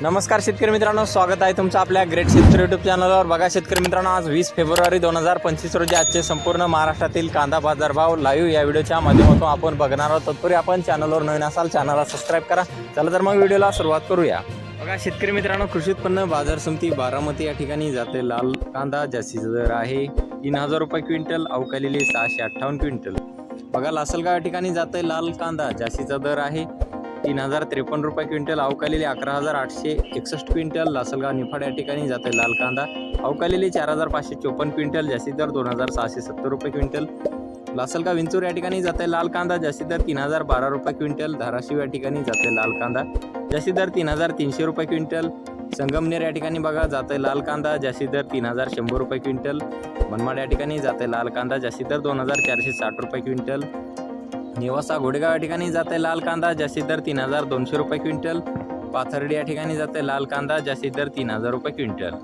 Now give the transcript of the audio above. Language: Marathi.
नमस्कार शेतकरी मित्रांनो स्वागत आहे तुमचं आपल्या ग्रेट शेतकरी युट्यूब चॅनलवर बघा शेतकरी मित्रांनो आज वीस फेब्रुवारी दोन हजार पंचवीस रोजी आजचे संपूर्ण महाराष्ट्रातील कांदा बाजारभाव लाईव्ह या व्हिडिओच्या माध्यमातून आपण बघणार आहोत. तत्पूर्वी आपण चॅनलवर नवीन असाल चॅनलला सबस्क्राईब करा. चला तर मग व्हिडिओला सुरुवात करूया. बघा शेतकरी मित्रांनो कृषी उत्पन्न बाजार समिती बारामती या ठिकाणी जाते. लाल कांदा जास्तीचा दर आहे. तीन हजार रुपये क्विंटल अवकालेली सहाशे अठ्ठावन्न क्विंटल. बघा लासलगाव या ठिकाणी जाते. लाल कांदा जास्तीचा दर आहे. तीन हजार त्रेपन्न रुपये क्विंटल अवकालेली अकरा हजार आठशे एकसष्ट क्विंटल लासलगाव निफाड या ठिकाणी जाते लाल कांदा. अवकालेली चार हजार पाचशे चोपन्न क्विंटल जास्तीत दर दोन हजार सहाशे सत्तर रुपये क्विंटल. लासलगाव विंचूर या ठिकाणी जाते लाल कांदा जास्तीत दर तीन हजार बारा रुपये क्विंटल. धाराशिव या ठिकाणी जाते लाल कांदा जास्तीत दर तीन हजार तीनशे रुपये क्विंटल. संगमनेर या ठिकाणी बघा जाते लाल कांदा जास्तीत दर तीन हजार शंभर रुपये क्विंटल. मनमाड या ठिकाणी जाते लाल कांदा जास्तीत दर दोन हजार चारशे साठ रुपये क्विंटल. निवासा घोडेगाव या ठिकाणी जाते लाल कांदा जास्तीत दर तीन हजार दोनशे रुपये क्विंटल. पाथर्डी या ठिकाणी जाते लाल कांदा जास्तीत दर तीन हजार रुपये क्विंटल.